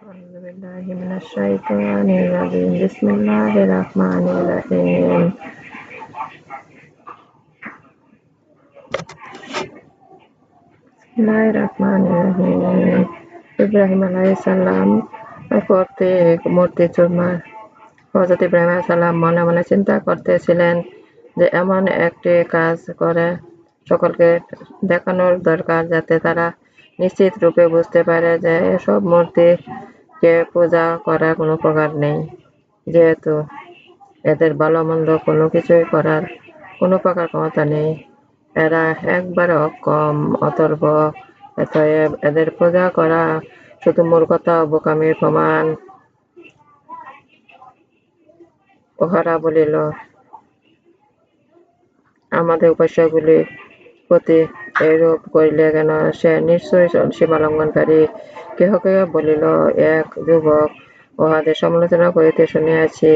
أعوذ بالله من الشيطان الرجيم بسم الله الرحمن الرحيم রহমানির ইব্রাহিম আলাইসাল্লাম কর্তৃক মূর্তি চুরমার হজরত ইব্রাহিম আলাইসাল্লাম মনে মনে চিন্তা করতেছিলেন যে এমন একটি কাজ করে সকলকে দেখানোর দরকার যাতে তারা নিশ্চিত রূপে বুঝতে পারে যে এসব মূর্তিকে পূজা করার কোনো প্রকার নেই। যেহেতু এদের ভালো মন্দ কোনো কিছুই করার কোনো প্রকার ক্ষমতা নেই। এরা একবারে অক্ষম অতর্ব, অতএব এদের পূজা করা শুধু মূর্খতা বোকামির প্রমাণ। উহারা বলিল, আমাদের উপাস্যগুলি প্রতি এরূপ করিলে কেন? সে নিশ্চয়ই সীমা লঙ্ঘনকারী কেহ কেহ বলিল, এক যুবক, উহাদের সমালোচনা করিতে শুনিয়াছি।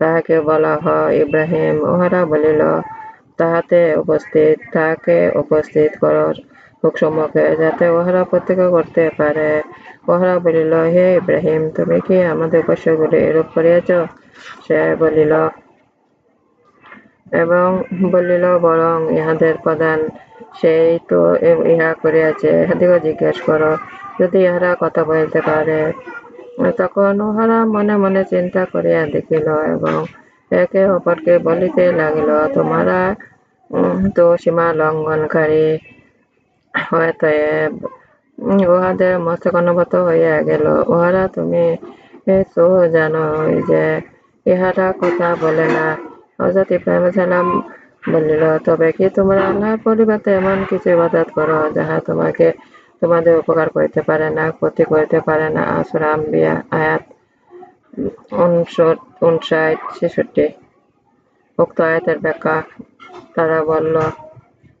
তাহাকে বলা হয় ইব্রাহিম। উহারা বলিল, তাহাতে উপস্থিত, তাহাকে উপস্থিত কর সম্মুখে যাতে উহারা প্রত্যক্ষ করতে পারে। উহারা বলিল, হে ইব্রাহিম, তুমি কি আমাদের উপাস্যগুলি এরূপ করিয়াছ? সে বলিল এবং বলিল, বরং ইহাদের প্রধান সেই তো ইহা করিয়াছে। ইহাদিকে জিজ্ঞেস করো, যদি ইহারা কথা বলতে পারে? তখন উহারা মনে মনে চিন্তা করিয়া দেখিল এবং একে অপরকে বলিতে লাগিল, তোমারা তো সীমা লঙ্ঘনকারী অতএব উহাদের মস্তক অনুভূত হইয়া গেল। উহারা, তুমি তো জানো যে ইহারা কথা বলে না। হজরত ইব্রাহিম সালাম বলিল, তবে কি তোমরা আল্লাহর পরিবর্তে এমন কিছু ইবাদত করো যাহা তোমাকে, তোমাদের উপকার করিতে পারে না, ক্ষতি করিতে পারে না? আসুর আম্বিয়া, আয়াত উনষাট ছেষট্টি। উক্ত আয়াতের ব্যাখ্যা তারা বলল,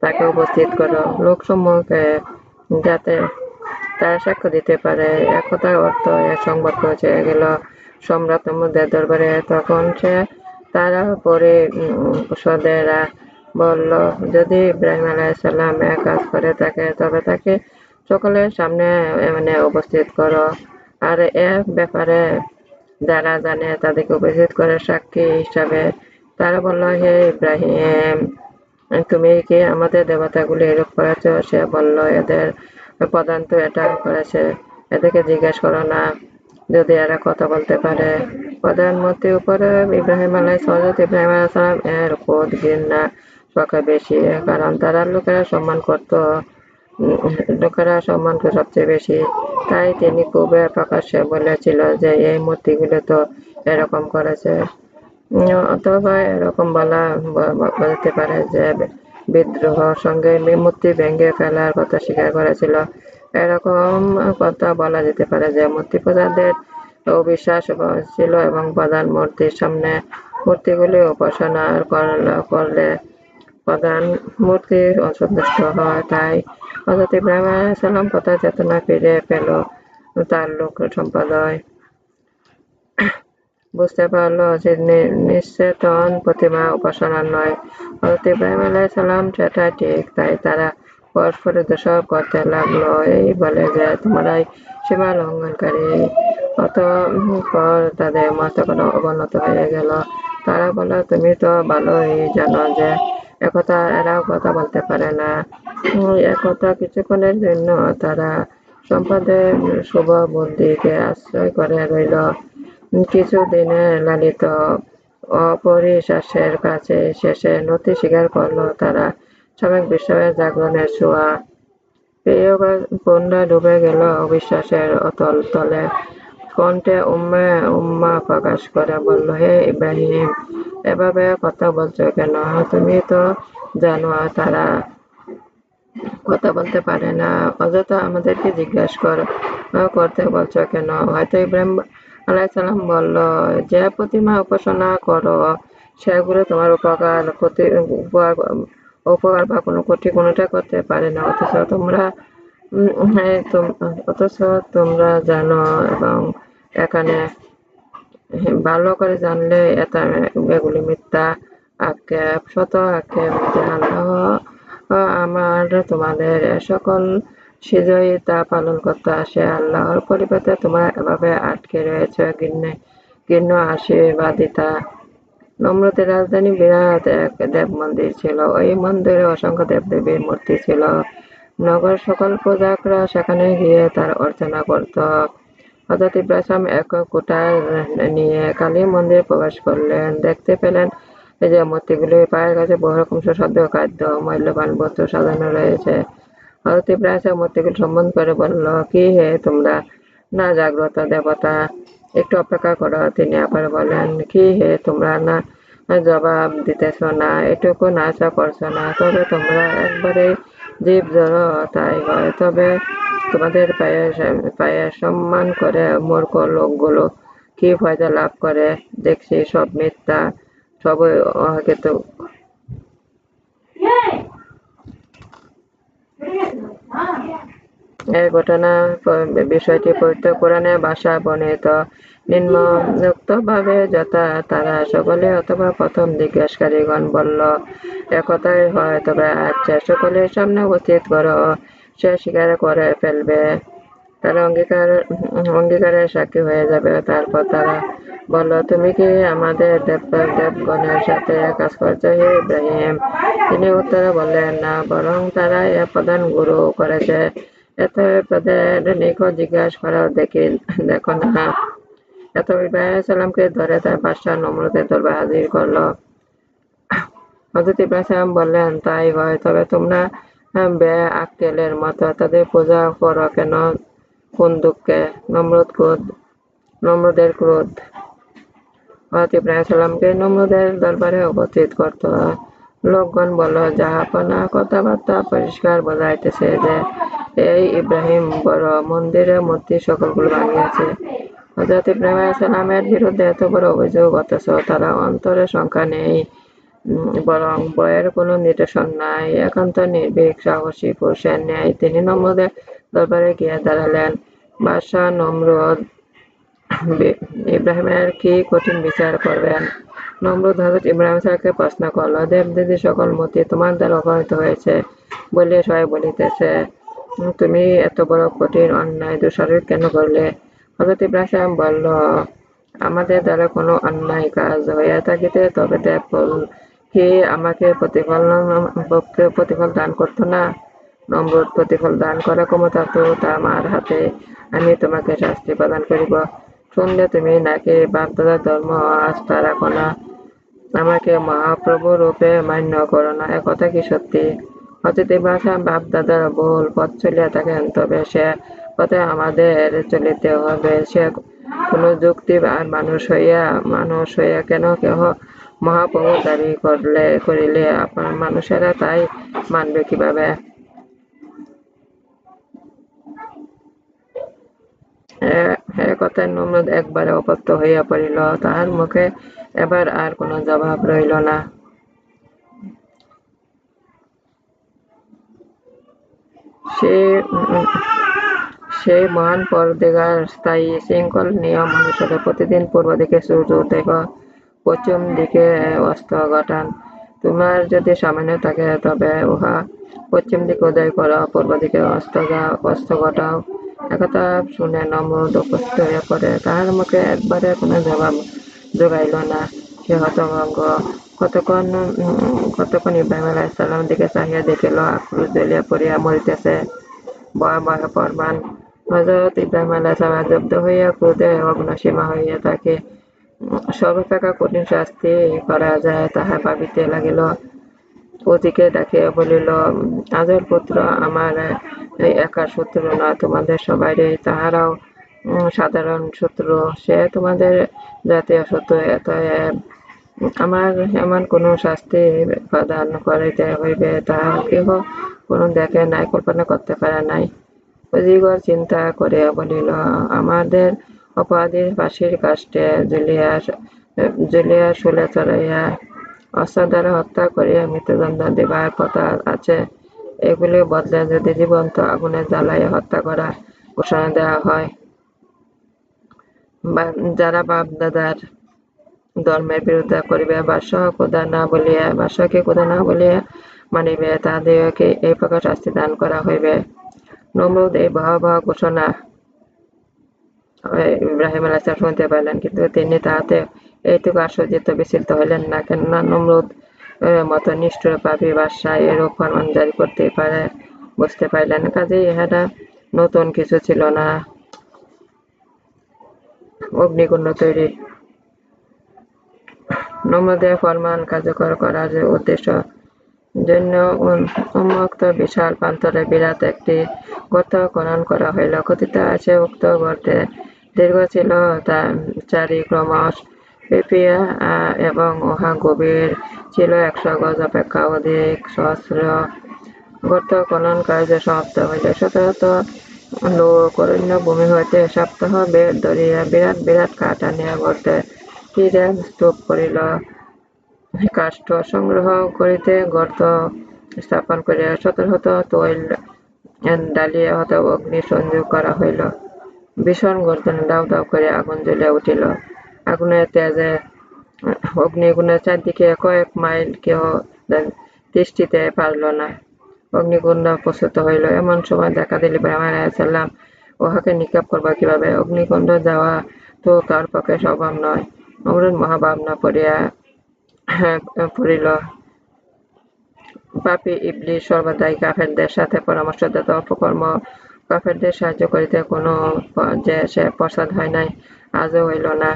তাকে উপস্থিত করো। লোকসমূহকে যাতে তারা সাক্ষ্য দিতে পারে একতার অর্থ এ সংবাদ পৌঁছে গেল সম্রাট মুদের দরবারে। তখন সে তারা পরে সদেরা বলল, যদি ইব্রাহিম আলাইসাল্লাম এক কাজ করে থাকে তবে তাকে সকলের সামনে মানে উপস্থিত করো। আর এ ব্যাপারে যারা জানে তাদেরকে উপস্থিত করে সাক্ষী হিসাবে তারা বলল, হে ইব্রাহিম, তুমি কি আমাদের দেবতাগুলি এরূপ করেছ? সে বলল, এদের প্রধান তো এটা করেছে। এদেরকে জিজ্ঞেস করো না। যদি এরা কথা বলতে পারে। প্রধানমন্ত্রী উপরে ইব্রাহিম আলাই হজরত ইব্রাহিম আলাইসালাম এর কোদ ঘৃণা শখে বেশি, কারণ তারা লোকেরা সম্মান করত। লোকেরা সম্মান সবচেয়ে বেশি। তাই তিনি খুব প্রকাশ্যে বলেছিল যে, এই মূর্তিগুলো তো এরকম করেছে। অথবা এরকম বলা বলতে পারে যে বিদ্রোহ সঙ্গে মূর্তি ভেঙে ফেলার কথা স্বীকার করেছিল। এরকম কথা বলা যেতে পারে যে মূর্তি পূজাদের অবিশ্বাস ছিল এবং প্রধান মূর্তির সামনে মূর্তিগুলি উপাসনা করলে প্রধান মূর্তি অসন্তুষ্ট হয়। তাই হজরত ইব্রাহিম সালাম কথা চেতনা ফিরে পেল তার লোক সম্প্রদায়। বুঝতে পারল যে নিশ্চেতন প্রতিমা উপাসনা নয়। হজরত ইব্রাহিম আলাহ সালাম সেটা ঠিক, তাই তারা পরস্পর দোষারোপ করতে লাগল। এই বলে যে, তোমরাই সীমা লঙ্ঘনকারী। অতঃপর তাদের কোনো অবনত হয়ে গেল। তারা বলল, তুমি তো ভালোই জানো যে, একথা এরাও কথা বলতে পারে না। একথা কিছুক্ষণের জন্য তারা সম্পদের শুভ বুদ্ধিকে আশ্রয় করে রইল। কিছুদিনের লালিত অপরিশ্বাসের কাছে শেষে নথি স্বীকার করল। তারা সাময়িক বিশ্বের জাগরণের ছোঁয়া। পেয়ে কন্যা ডুবে গেল অবিশ্বাসের অতল তলে। কণ্ঠে উম্মে, উম্মা প্রকাশ করে বলল, হে ইব্রাহিম, এভাবে কথা বলছো কেন? তুমি তো জানো তারা কথা বলতে পারে না। অযথা আমাদেরকে জিজ্ঞাসা কর, করতে বলছো কেন? হয়তো ইব্রাহিম আলাইসাল্লাম বলল, যে প্রতিমা উপাসনা করো, সেগুলো তোমার উপকার, ক্ষতি উপকার বা কোনো ক্ষতি কোনোটা করতে পারে না। অথচ তোমরা হ্যাঁ অথচ তোমরা জানো এবং এখানে ভালো করে জানলে এটা এগুলি মিথ্যা আক্ষেপ শত আক্ষেপ আল্লাহ আমার, তোমাদের সকল সেজই তা পালন করতে আসে। আল্লাহর পরিবর্তে তোমরা এভাবে আটকে রয়েছ গিন্ন আশীর্বাদিতা। নম্রতের রাজধানী বিরাট এক দেব মন্দির ছিল। ওই মন্দিরে অসংখ্য দেবদেবীর মূর্তি ছিল। নগর সকল পূজাকরা সেখানে গিয়ে তার অর্চনা করত। হজরত ইব্রাহিম এক কুটার নিয়ে কালী মন্দিরে প্রবেশ করলেন। দেখতে পেলেন এই যে মূর্তিগুলি, পায়ের কাছে বহু রকম সুসাধ্য খাদ্য, মূল্যবান বস্তু সাজানো রয়েছে। হজরত ইব্রাহিম মূর্তিগুলি সম্মান করে বলল, কি হে তোমরা? না জাগ্রত দেবতা একটু অপেক্ষা করো তিনি আবার বলেন কি হে তোমরা না জবাব দিতেছ না এটুকু নাচা করছ না তবে তোমরা একবারে জীব জড় তাই হয় তবে তোমাদের পায়ে পায়ে সম্মান করে মূর্খ লোকগুলো কি ফায়দা লাভ করে দেখছি সব মিথ্যা সবই অহেতুক এই ঘটনা বিষয়টি পবিত্র কোরআনে ভাষা বর্ণিত। ভাবে যথা তারা সকলে অথবা প্রথম জিজ্ঞাসকারীগণ বলল একথাই হয়, তবে আচ্ছা সকলের সামনে উপস্থিত করো সে স্বীকার করে ফেলবে। তারা অঙ্গীকার, অঙ্গীকারের সাক্ষী হয়ে যাবে। তারপর তারা বলল, তুমি কি আমাদের দেব, দেবগণের সাথে কাজ করছ হে ইব্রাহিম? তিনি উত্তরে বললেন, না, বরং তারা এ প্রধান গুরু করেছে। নিকট জিজ্ঞাসা করা দেখি না। এত ধরে তার বাদশাহ নমরুদের দরবার হাজির হজরত ইব্রাহিম বললেন, তাই হয়, তবে তোমরা বে আক্কেলের মতো তাদের পূজা করো কেন? কোন দুঃখে? নমরুদ ক্রোধ, নম্রদের ক্রোধ। হজরত ইব্রাহিম সালামকে নম্রদের দরবারে উপস্থিত করত লোকগণ বলল জাহাপনা কথাবার্তা পরিষ্কার বোঝাইতেছে যে এই ইব্রাহিম বড় মন্দিরের মূর্তি সকলগুলো ভাঙিয়েছে। হজরত ইব্রাহিম সালামের বিরুদ্ধে এত বড় অভিযোগ, অথচ তারা অন্তরে সংখ্যা নেই বরং বয়ের কোনো নির্দেশন নাই। একান্ত নির্ভীক, সাহসী পুরুষের ন্যায় তিনি নম্রদের দরবারে গিয়ে দাঁড়ালেন। বাদশাহ নমরুদ ইব্রাহিমের কি কঠিন বিচার করবেন? নমরুদ হজরত ইব্রাহিম স্যারকে প্রশ্ন করল দেব দিদি সকল মতি তোমার দ্বারা অপহৃত হয়েছে বলিয়া সবাই বলিতেছে। তুমি এত বড় কঠিন অন্যায় দোষারোপ কেন করলে? হজরত ইব্রাহিম বলল, আমাদের দ্বারা কোনো অন্যায় কাজ হইয়া থাকিতে, তবে দেবল কি আমাকে প্রতিফল প্রতিফল দান করতো না। নম্বর, প্রতিফল দান করা ক্ষমতা তো আমার হাতে। আমি তোমাকে শাস্তি প্রদান করিব। শুনলে তুমি নাকি বাপদাদার ধর্ম আস্থা রাখো না আমাকে মহাপ্রভু রূপে মান্য করো না। একথা কি সত্যি? হজরত ইব্রাহিম বাপ দাদার ভুল পথ চলিয়া থাকেন তবে সে পথে আমাদের চলিতে হবে। সে কোনো যুক্তি আর মানুষ হইয়া মানুষ হইয়া কেন কেহ মহাপ্রভু দাবি করলে, করিলে? আপনার মানুষেরা তাই মানবে কীভাবে? একবারে অপত্য হইয়া পড়িল। তাহার মুখে এবার আর কোনো জবাব রইল না। সেই মহান পরদেগার স্থায়ী শৃঙ্খল নিয়ম অনুসারে প্রতিদিন পূর্ব দিকে সূর্য উদয় পশ্চিম দিকে অস্ত ঘটান। তোমার যদি সামান্য থাকে, তবে উহা পশ্চিম দিকে উদয় করো, পূর্ব দিকে অস্ত অস্ত ঘটাও। একথা শুনে নমরুদ উপস্থিত হইয়া পড়ে। তাহার মুখে একবারে কোনো জবাব যোগাইল না। কতক্ষণ কতক্ষণ ইব্রাহিম আলাইসাল্লাম দিকে চাহিয়া দেখিল, আক্রোশ জ্বলিয়া পড়িয়া মরিতেছে। হজরত ইব্রাহিম জব্দ হইয়া ক্রোধে অগ্নসীমা হইয়া তাকে সর্বাপেক্ষা কঠিন শাস্তি করা যায় তাহা ভাবিতে লাগিল। পতিকে ডাকিয়া বলিল আজের পুত্র, আমার একার শত্রু না তোমাদের সবাইরে তাহারাও সাধারণ শত্রু সে তোমাদের জাতীয় শত্রু এত আমার এমন কোনো শাস্তি প্রদান করিতে হইবে তাহা কেহ কোনো দেখে নাই, কল্পনা করতে পারে নাই। অজিগর চিন্তা করিয়া বলিল, আমাদের অপরাধীর ফাঁসির কাষ্টে জুলিয়া জুলিয়া শুলে চড়াইয়া অস্ত্র দ্বারা হত্যা করিয়া মৃত্যুদণ্ড দেবার কথা আছে। এগুলি বদলে যদি জীবন্ত আগুনে জ্বালাইয়া হত্যা করা ঘোষণা দেওয়া হয়। যারা বাপ দাদার ধর্মের বিরুদ্ধে করিবে বাস্য কোদা না বলিয়া বাস্যকে কোদা না বলিয়া মানিবে, তাহাদিগকে এই প্রকার শাস্তি দান করা হইবে। নমরুদ এই ভয়াবহ ঘোষণা ইব্রাহিম আলাইসালাম শুনতে পাইলেন, কিন্তু তিনি তাহাতে এইটুকু আশ্চর্যিত বিচলিত হইলেন না, কেননা নমরুদ মতো নিষ্ঠুর পাপী বাদশাহ এরূপ ফরমান জারি করতে পারে, বুঝতে পাইলেন। কাজে ইহাটা নতুন কিছু ছিল না। অগ্নিকুণ্ড তৈরি। নমরুদের ফরমান কার্যকর করার উদ্দেশ্য। জন্য উন্মুক্ত বিশাল প্রান্তরে বিরাট একটি গর্ত খনন করা হইল। কথিত আছে, উক্ত গর্তে দীর্ঘ ছিল, তা চারি ক্রমশ পেপিয়া এবং উহা গভীর ছিল একশো গজ অপেক্ষা। অধিক সহস্র গর্ত খনন কার্য সমাপ্ত হইলে। শত লোক অরণ্য ভূমি হইতে সপ্তাহ বেদ ধরিয়া বিরাট বিরাট কাঠ আনিয়া গর্তে তীরে স্তূপ করিল। কাষ্ঠ সংগ্রহ করিতে গর্ত স্থাপন করিয়া শত শত তৈল ডালিয়া হতে অগ্নি সংযোগ করা হইল। ভীষণ গর্জনে দাউ দাউ করে আগুন জ্বলিয়া উঠিল। আগুনের তেজে অগ্নিগুণের চারদিকে কয়েক মাইল কেহ দৃষ্টিতে পারল না। অগ্নিকুণ্ড প্রস্তুত হইল। এমন সময় দেখা দিল ইব্রাহিম উহাকে নিক্ষেপ করবা কীভাবে? অগ্নিকুণ্ড যাওয়া তো তার পক্ষে সম্ভব নয়। অমরুদ মহাভাবনা পড়িয়া পড়িল, পাপি ইবলি সর্বদাই কাফেরদের সাথে পরামর্শদাত অপকর্ম কাফেরদের সাহায্য করিতে কোনো যে সে প্রসাদ হয় নাই, আজও হইল না।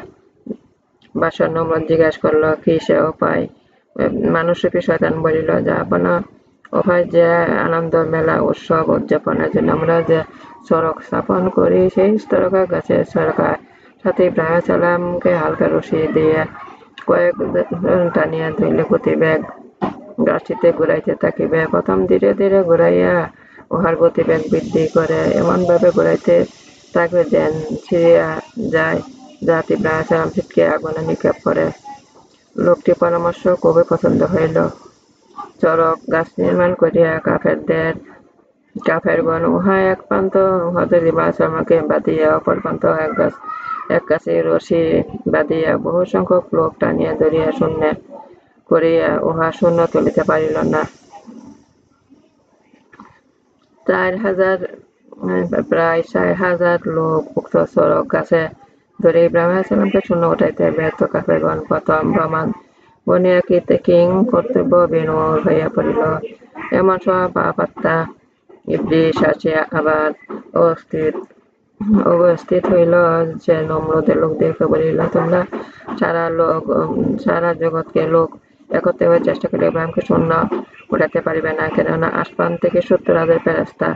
বাসর নমরদ জিজ্ঞাসা করল, কি সে উপায়? মানুষরূপী শয়তান বলিল, যা আপনার উভয় যে আনন্দ মেলা উৎসব উদযাপনের জন্য। আমরা যে সড়ক স্থাপন করি, সেই সড়কা গাছের সড়কায় সাথে ইব্রাহিম সালামকে হালকা রশি দিয়ে কয়েক টানিয়া ধরলে গতিবেগ গাছটিতে ঘুরাইতে থাকিবে। প্রথম ধীরে ধীরে ঘুরাইয়া উহার গতিবেগ বৃদ্ধি করে এমনভাবে ঘুরাইতে থাকবে যেন ছিঁড়িয়া যায়। জাতি ইব্রাহিম সালাম ছিটকে আগুনে নিক্ষেপ করে। লোকটি পরামর্শ খুবই পছন্দ হইল। চরক গাছ নির্মাণ করিয়া কাফেরদের কাফেরগণ উহা এক প্রান্ত হজর ইব্রাহিমকে বাদিয়া অপর প্রান্ত এক গাছ, এক গাছে রশি বাঁধিয়া বহু সংখ্যক লোক টানিয়া ধরিয়া শূন্য করিয়া উহা শূন্য তুলিতে পারিল না। চার হাজার, প্রায় চার হাজার লোক উক্ত সড়ক গাছে ধরে ইব্রাহিম আলাইসালামকে শূন্য উঠাইতে ব্যর্থ। কাফেরগণ প্রথম প্রমাণ বনিয়া কীর্তে কিং কর্তব্য বিনূর হইয়া পড়িল। এমন পাত্তা ইবলিশ আসিয়া আবার অস্থিত উপস্থিত হইল যে নম্রদের লোকদেরকে বলিল, তোমরা সারা লোক সারা জগৎকে লোক একত্রে হয়ে চেষ্টা করে ইব্রাহিমকে শূন্য উঠাতে পারিবে না। কেননা আসমান থেকে সত্তর হাজার ফেরাস্তা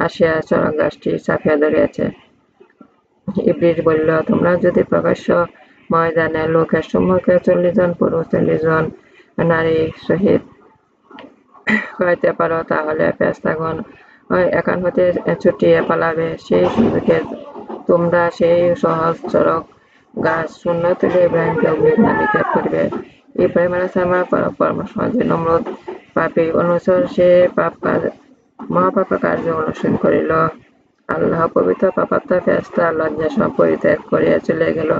আসিয়া চরক গাছটি চাপিয়া ধরিয়াছে। ইবলিশ বলিল, তোমরা যদি প্রকাশ্য ময়দানে লোকের সম্মুখে চল্লিশ জন পুরুষ চল্লিশ জন নারী সহিত হইতে পারো, তাহলে ফেরেস্তাগণ এখান হতে ছুটিয়ে পালাবে। সেই সুযোগে তোমরা সেই সহজ চরক গাছ শূন্য তুলে ইব্রাহিমকে অগ্নিগ্না নিক্ষেপ করবে। ইব্রাহিম আলাইসালামের পরামর্শ যে নমরুদ পাপী অনুসর সে পাপ কাজ মহাপাপ কার্য অনুসরণ করিল। আল্লাহ পবিত্র পাপাত্মা ফেস্তা লজ্জা সব পরিত্যাগ করিয়া চলে গেল।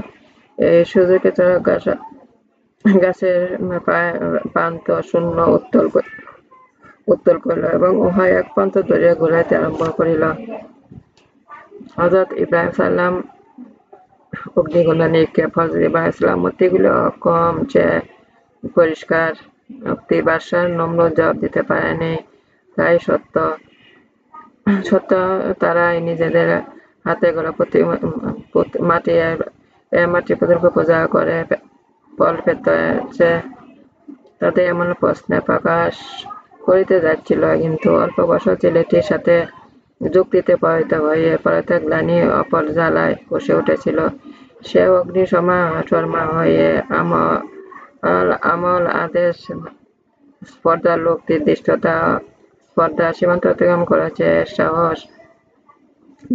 সুযোগে গাছ, গাছের প্রান্ত শূন্য উত্তল উত্তর করিল এবং উহা এক প্রান্ত ধরিয়া ঘুরাইতে আরম্ভ করিল। হজরত ইব্রাহিম সাল্লাম নিক্ষেপ ইব্রাহিম সাল্লাম মূর্তিগুলো কম চেয়ে পরিষ্কার উক্তি বাসার নম্র জবাব দিতে পারেনি, তাই সত্য। সত্য তারাই নিজেদের হাতে গড়া প্রতি মাটি প্রতিরূপে পূজা করে ফল পেতে তাদের এমন প্রশ্নে প্রকাশ করিতে যাচ্ছিল, কিন্তু অল্প বছর ছেলেটির সাথে যুক্তিতে পরিত হয়ে পরতে গ্লানি অপর জ্বালায় বসে উঠেছিল। সে অগ্নি সমা শর্মা হয়ে আমল আমল আদেশ স্পর্ধার লোক নির্দিষ্টতা স্পর্ধা সীমান্ত অতিক্রম করেছে সাহস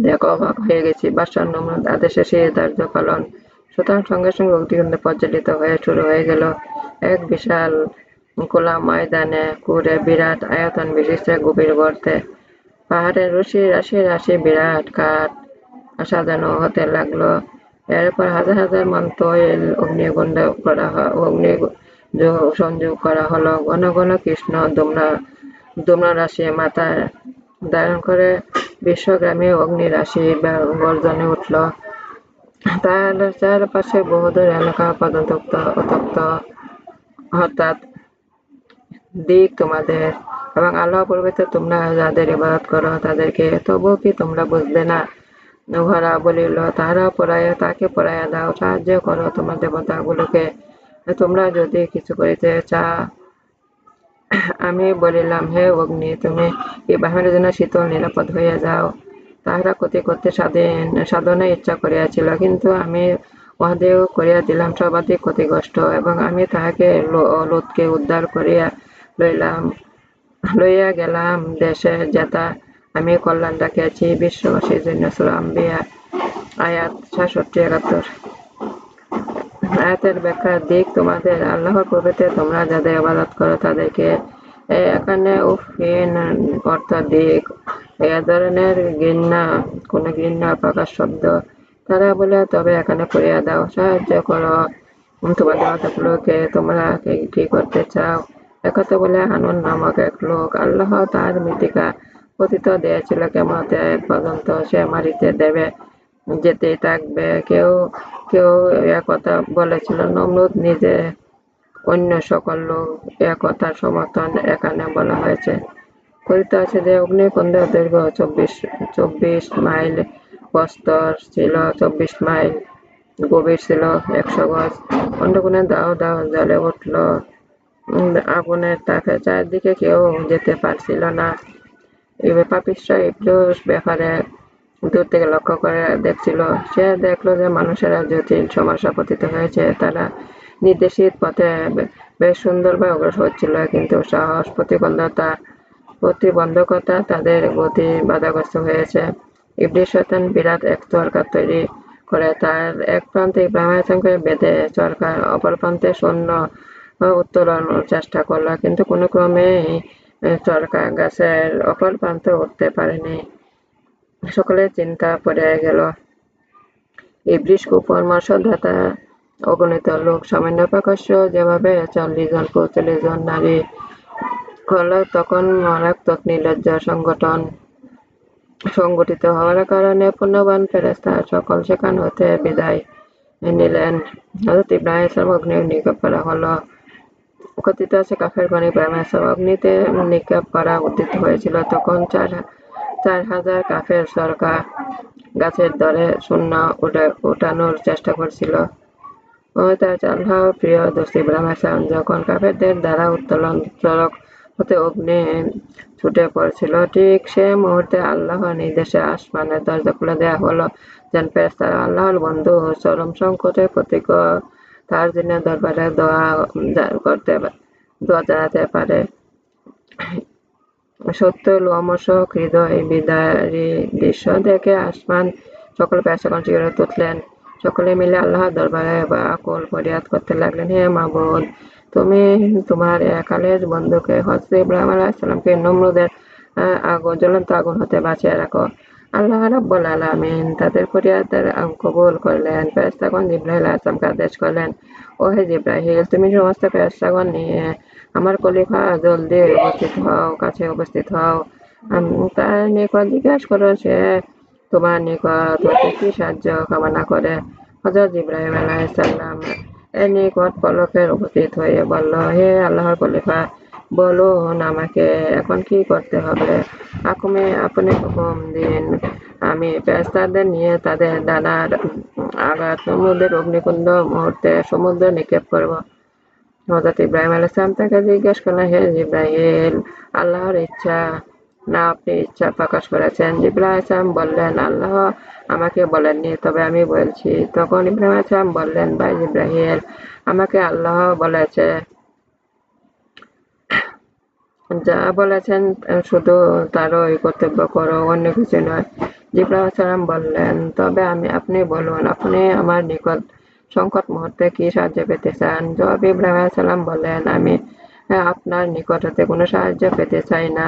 দেখো অবাক হয়ে গেছি। বাসার নমরুদ আদেশে সেই ধার্য পালন সুতরাং সঙ্গে সঙ্গে অগ্নিকুণ্ডে প্রজ্বলিত হয়ে শুরু হয়ে গেল। এক বিশাল খোলা ময়দানে কুড়ে বিরাট আয়তন বিশিষ্ট গভীর গর্তে। পাহাড়ের রশি, রাশি রাশি বিরাট কাঠ। সাজানো হতে লাগল। এরপর হাজার হাজার মান তৈল, অগ্নিকুণ্ড করা হয় অগ্নি সংযোগ করা হলো। ঘন ঘন কৃষ্ণ দুমরা দুমরা রাশি মাথায় ধারণ করে বিশ্বগ্রামে অগ্নিরাশি বে- গর্জনে উঠল। তার চারপাশে বহুদূর এলাকা উত্ত- উত্তপ্ত। অর্থাৎ দিক তোমাদের এবং আল্লাহ পূর্বেতে তোমরা যাদের ইবাদত করো, তাদেরকে তবুও কি তোমরা বুঝবে না? উহারা বলিল তাহারা পড়াইয়া তাকে পড়াইয়া দাও, সাহায্য করো তোমার দেবতাগুলোকে। তোমরা যদি কিছু করিতে চা আমি বলিলাম, হে অগ্নি, তুমি এই ইব্রাহিমের জন্য শীতল নিরাপদ হইয়া যাও। তাহারা ক্ষতি করতে স্বাধীন সাধনে ইচ্ছা করিয়াছিল। কিন্তু আমি উহাদেও করিয়া দিলাম, সর্বাধিক ক্ষতিগ্রস্ত এবং আমি তাহাকে লো- লোতকে উদ্ধার করিয়া লইলাম, লইয়া গেলাম দেশে, যেতা আমি কল্যাণ রাখিয়াছি। বিশ্ববাসীর জন্য সালাম বিয়া আয়াত সাতষট্টি, একাত্তর। আয়াতের ব্যাখ্যা দিক তোমাদের, আল্লাহর প্রভৃতি তোমরা যাদের আবাদত করো তাদেরকে এখানে উফিন অর্থ দিক। এ ধরনের ঘৃণা, কোন ঘৃণা প্রকাশ শব্দ তারা বলে, তবে এখানে করিয়া দাও, সাহায্য করো। তোমাদের মতগুলোকে তোমরা কি করতে চাও? একথা বলে হানুন নামক এক লোক আল্লাহ তার মৃতিকা পতিত দিয়েছিল। কেমতে পর্যন্ত সে মারিতে দেবে যেতেই থাকবে। কেউ কেউ একথা বলেছিল। নমরুদ নিজে অন্য সকল লোক একথার সমর্থন এখানে বলা হয়েছে। কথিত আছে যে অগ্নিকুণ্ডের দৈর্ঘ্য চব্বিশ চব্বিশ মাইল প্রস্তর ছিল, চব্বিশ মাইল গভীর ছিল, একশো গজ। অন্নকুণ্ডে দাও দাও, জ্বলে উঠল। আগুনের তাকে চারদিকে কেউ যেতে পারছিল না। এবার পাপিষ্ঠ ইবলিস ব্যাপারে দূর থেকে লক্ষ্য করে দেখছিল। সে দেখল যে মানুষেরা জটিল সমস্যা পতিত হয়েছে। তারা নির্দেশিত পথে বেশ সুন্দরভাবে অগ্রসর হচ্ছিল, কিন্তু সাহস প্রতিবন্ধতা প্রতিবন্ধকতা তাদের গতি বাধাগ্রস্ত হয়েছে। ইবলিস শয়তান বিরাট এক চরকা তৈরি করে তার এক প্রান্তে ইব্রাহিম আলাইহিসসালামকে বেঁধে চরকার অপর প্রান্তে সৈন্য উত্তোলন চেষ্টা করল, কিন্তু কোনো ক্রমেই চরকা গাছের অপর প্রান্তে উঠতে পারেনি। সকলে চিন্তা পড়ে গেল। ইবলিশ কুপরামর্শদাতা অগণিত লোক, সামান্য প্রকাশ্য যেভাবে চল্লিশ জন, পঁয়তাল্লিশ জন নারী করল তখন মারাত্মক নির্লজ্জ সংগঠন সংগঠিত হওয়ার কারণে পুণ্যবান ফেরেস্তা সকল সেখান হতে বিদায় নিলেন। হজরত ইব্রাহিম অগ্নি নিক্ষেপ করা হলো। কথিত আছে, কাফের গণ ইব্রাহিম অগ্নিতে নিক্ষেপ করা উদ্দিত হয়েছিল। তখন চার চার হাজার কাফের সরকার গাছের দরে শূন্য উঠে- উঠানোর চেষ্টা করছিল। ও তার আল্লাহ প্রিয় দোস্ত ইব্রাহিম যখন কাফেরদের দ্বারা উত্তোলন চরক হতে অগ্নি ছুটে পড়ছিল। ঠিক সে মুহূর্তে আল্লাহর নির্দেশে আসমানের দরজা খুলে দেওয়া হলো। যেন ফেরেশতারা আল্লাহর বন্ধু চরম সংকটে প্রতিজ্ঞ তার জন্য দরবারে দোয়া করতে দোয়া জানাতে পারে। সত্য লোমশ হৃদয় বিদারী দৃশ্য দেখে আসমান সকল পেশাগণ শিখরে তুললেন সকলে মিলে আল্লাহর দরবারে বা আকুল ফরিয়াদ করতে লাগলেন, হে মাবুদ তুমি তোমার একালের বন্ধুকে হজরত ইব্রাহিম আহ, আগুন জ্বলন্ত আগুন হতে বাঁচিয়ে রাখো। আল্লাহ রাব্বুল আলামিন তাদের ফরিয়াদের কবুল করলেন ফেরেশতাগণ জিব্রাহিল আসলামকে আদেশ করলেন ও হে জিব্রাহিল তুমি সমস্ত ফেরেশতাগণ নিয়ে আমার খলিফা জলদি উপস্থিত হও কাছে উপস্থিত হও। তার নিকট জিজ্ঞাসা করো সে তোমার নিকট কি সাহায্য কামনা করে। হজরত ইব্রাহিম আলাইসাল্লাম এর নিকট পলকের উপস্থিত হয়ে বলল, হে আল্লাহর খলিফা বলুন আমাকে এখন কি করতে হবে? আকুমে আপনি হুকুম দিন। আমি ফেরেশতাদের নিয়ে তাদের দানার আঘাত, সমুদ্রের অগ্নিকুণ্ড মুহূর্তে সমুদ্র নিক্ষেপ করব। হজরত ইব্রাহিম আলাইসালাম তাকে জিজ্ঞেস করলেন, হে জিব্রাহিল আল্লাহর ইচ্ছা না, আপনি ইচ্ছা প্রকাশ করেছেন জিব্রাহিম আলাইসালাম বললেন, আল্লাহ আমাকে বলেননি, তবে আমি বলছি। তখন ইব্রাহিম আলাইসালাম বললেন, ভাই জিব্রাহিল, আমাকে আল্লাহ বলেছে। যা বলেছেন, শুধু তারই কর্তব্য করো, অন্য কিছু নয়। জিব্রাহিম বললেন, তবে আমি, আপনি বলুন, আপনি আমার নিকট সংকট মুহূর্তে কি সাহায্য পেতে চান? জবাব ইব্রাহিম সালাম বললেন, আমি আপনার নিকট হতে কোনো সাহায্য পেতে চাই না।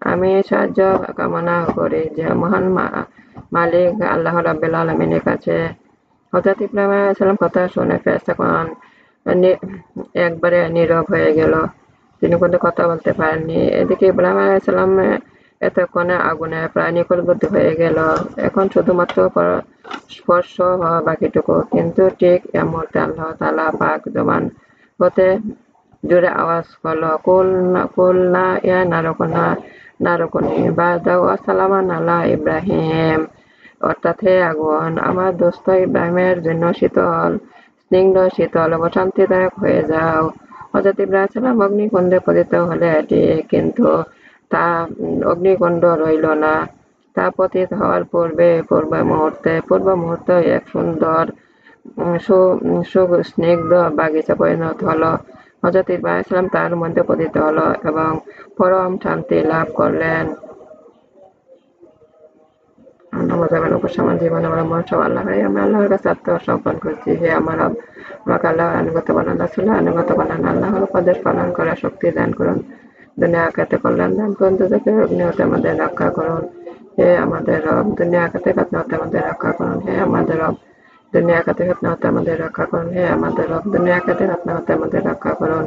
আমি সাহায্য কামনা করি যে মহান মালিক আল্লাহ রাব্বুল আলমিনের কাছে। হজরত ইব্রাহিম সালাম কথা শুনে ফেরেশতাগণ নি- একবারে নীরব হয়ে গেল। তিনি কোনো কথা বলতে পারেননি। এদিকে ইব্রাহিম আলাইসাল্লাম এতক্ষণে আগুনে প্রায় নিকটবর্তী হয়ে গেল। এখন শুধুমাত্র স্পর্শ হওয়া বাকিটুকু। কিন্তু ঠিক এ মুহূর্তে আল্লাহ তালা পাক জবান হতে জোরে আওয়াজ করল, কুল না কুল না, ইয়া নারকনা নারকনি বা দাও আসসালামান আলা ইব্রাহিম। অর্থাৎ হে আগুন, আমার দোস্ত ইব্রাহিমের জন্য শীতল, স্নিগ্ধ, শীতল ও শান্তিদায়ক হয়ে যাও। হজরত ইব্রাহিম অগ্নিকুণ্ডে পতিত হলে এটি কিন্তু তা অগ্নিকুণ্ড রইল না। তা পতিত হওয়ার পূর্বে, পূর্ব মুহূর্তে পূর্ব মুহূর্তে এক সুন্দর সুস্নিগ্ধ বাগিচা পরিণত হলো। হজরত ইব্রাহিম তার মধ্যে পতিত হলো এবং পরম শান্তি লাভ করলেন। উপসমান জীবন আমার আল্লাহ আমরা আল্লাহর কাছে করছি। হে আমার আমাকে আল্লাহর আনুগত বানান আনুগত বানান উপদেশ পালন করার শক্তি দান করুন। দুনিয়া আকাতে কল্যাণ দান করুন। হতে আমাদের রক্ষা করুন। হে আমাদের রব, দুনিয়া আকাতে ফেতনা হতে আমাদের রক্ষা করুন। হে আমাদের রব দুনিয়া আকাতে ফেতনা হতে আমাদের রক্ষা করুন হে আমাদের রব, দুনিয়া আকাতে ফেতনা হতে আমাদের রক্ষা করুন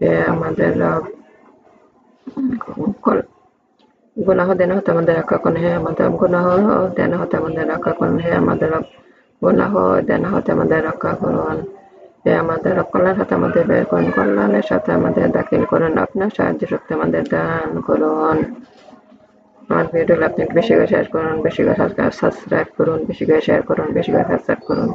হে আমাদের রব গুনাহ দেন হতে আমাদের রক্ষা করুন হে আমাদের। গুনাহ দেন হতে আমাদের রক্ষা করুন হে আমাদের রব। গুনাহ দেন হতে আমাদের রক্ষা করুন হে আমাদের রব। কল্যাণ হাতে আমাদের বের করুন কল্যাণের সাথে আমাদের দাখিল করুন আপনার সাহায্য শক্তি আমাদের দান করুন আমার ভিডিও আপনি বেশি করে শেয়ার করুন, বেশি করে সাবস্ক্রাইব করুন, বেশি করে শেয়ার করুন, বেশি করে সাবস্ক্রাইব করুন।